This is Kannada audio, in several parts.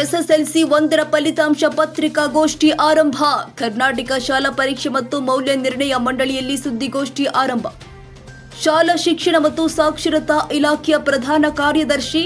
ಎಸ್ಎಸ್ಎಲ್ಸಿ ಒಂದರ ಫಲಿತಾಂಶ ಪತ್ರಿಕಾಗೋಷ್ಠಿ ಆರಂಭ. ಕರ್ನಾಟಕ ಶಾಲಾ ಪರೀಕ್ಷೆ ಮತ್ತು ಮೌಲ್ಯ ನಿರ್ಣಯ ಮಂಡಳಿಯಲ್ಲಿ ಸುದ್ದಿಗೋಷ್ಠಿ ಆರಂಭ. ಶಾಲಾ ಶಿಕ್ಷಣ ಮತ್ತು ಸಾಕ್ಷರತಾ ಇಲಾಖೆಯ ಪ್ರಧಾನ ಕಾರ್ಯದರ್ಶಿ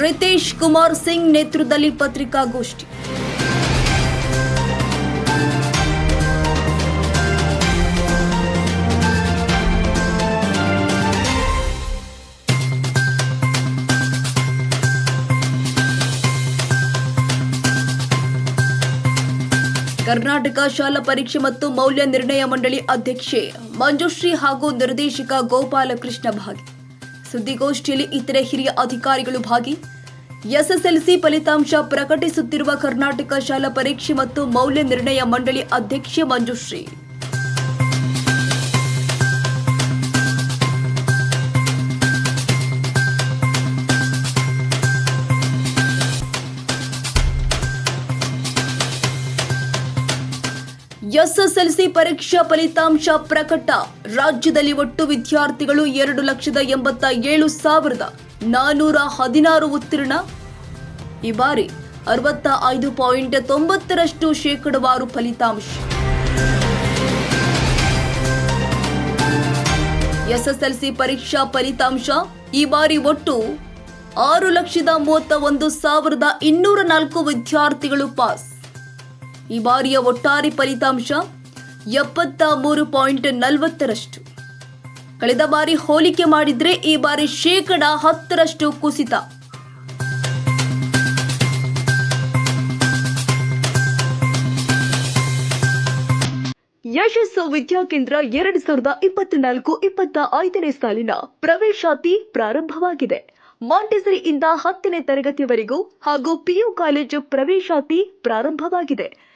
ರಿತೇಶ್ ಕುಮಾರ್ ಸಿಂಗ್ ನೇತೃತ್ವದಲ್ಲಿ ಪತ್ರಿಕಾಗೋಷ್ಠಿ. ಕರ್ನಾಟಕ ಶಾಲಾ ಪರೀಕ್ಷೆ ಮತ್ತು ಮೌಲ್ಯ ನಿರ್ಣಯ ಮಂಡಳಿ ಅಧ್ಯಕ್ಷೆ ಮಂಜುಶ್ರೀ ಹಾಗೂ ನಿರ್ದೇಶಕ ಗೋಪಾಲಕೃಷ್ಣ ಭಾಗಿ. ಸುದ್ದಿಗೋಷ್ಠಿಯಲ್ಲಿ ಇತರೆ ಹಿರಿಯ ಅಧಿಕಾರಿಗಳು ಭಾಗಿ. ಎಸ್ಎಸ್ಎಲ್ಸಿ ಫಲಿತಾಂಶ ಪ್ರಕಟಿಸುತ್ತಿರುವ ಕರ್ನಾಟಕ ಶಾಲಾ ಪರೀಕ್ಷೆ ಮತ್ತು ಮೌಲ್ಯ ನಿರ್ಣಯ ಮಂಡಳಿ ಅಧ್ಯಕ್ಷೆ ಮಂಜುಶ್ರೀ. ಎಸ್ಎಸ್ಎಲ್ಸಿ ಪರೀಕ್ಷಾ ಫಲಿತಾಂಶ ಪ್ರಕಟ. ರಾಜ್ಯದಲ್ಲಿ ಒಟ್ಟು ವಿದ್ಯಾರ್ಥಿಗಳು ಎರಡು ಲಕ್ಷದ ಎಂಬತ್ತ ಏಳು ಸಾವಿರದ ನಾನೂರ ಹದಿನಾರು ಉತ್ತೀರ್ಣ. ಈ ಬಾರಿ ಅರವತ್ತ ಐದು ಪಾಯಿಂಟ್ ತೊಂಬತ್ತರಷ್ಟು ಶೇಕಡವಾರು ಫಲಿತಾಂಶ. ಎಸ್ಎಸ್ಎಲ್ಸಿ ಪರೀಕ್ಷಾ ಫಲಿತಾಂಶ ಈ ಬಾರಿ ಒಟ್ಟು ಆರು ಲಕ್ಷದ ಮೂವತ್ತ ಒಂದು ಸಾವಿರದ ಇನ್ನೂರ ನಾಲ್ಕು ವಿದ್ಯಾರ್ಥಿಗಳು ಪಾಸ್. ಈ ಬಾರಿಯ ಒಟ್ಟಾರೆ ಫಲಿತಾಂಶ ಎಪ್ಪತ್ತ ಮೂರು ಪಾಯಿಂಟ್ ನಲವತ್ತರಷ್ಟು. ಕಳೆದ ಬಾರಿ ಹೋಲಿಕೆ ಮಾಡಿದ್ರೆ ಈ ಬಾರಿ ಶೇಕಡ ಹತ್ತರಷ್ಟು ಕುಸಿತ. ಯಶಸ್ಸು ವಿದ್ಯಾಕೇಂದ್ರ ಎರಡು ಸಾವಿರದ ಇಪ್ಪತ್ನಾಲ್ಕು ಇಪ್ಪತ್ತ ಐದನೇ ಸಾಲಿನ ಪ್ರವೇಶಾತಿ ಪ್ರಾರಂಭವಾಗಿದೆ. ಮಾಂಟೆಸರಿಯಿಂದ ಹತ್ತನೇ ತರಗತಿವರೆಗೂ ಹಾಗೂ ಪಿಯು ಕಾಲೇಜು ಪ್ರವೇಶಾತಿ ಪ್ರಾರಂಭವಾಗಿದೆ.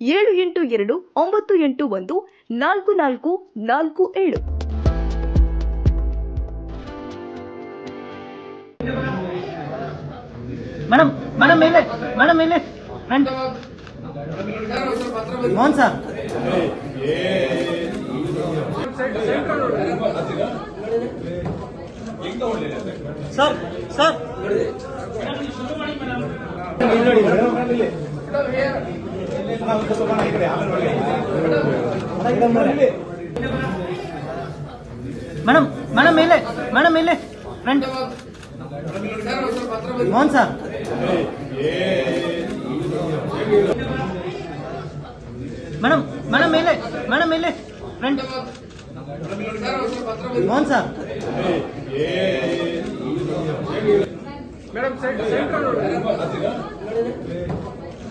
ಏಳು ಎಂಟು ಎರಡು ಒಂಬತ್ತು ಎಂಟು ಒಂದು ನಾಲ್ಕು ನಾಲ್ಕು ನಾಲ್ಕು ಏಳು ಮೇಡಮ್ ಮೇಡಮ್ ಮೇಲೆ ಮೇಡಮ್ ಮೇಲೆ front Mohan sir sir sir madam madam మేలే మేడం మేలే friend Mohan sir madam madam మేలే మేడం మేలే ఫ్రెండ్ మోహన్ సార్ మేడం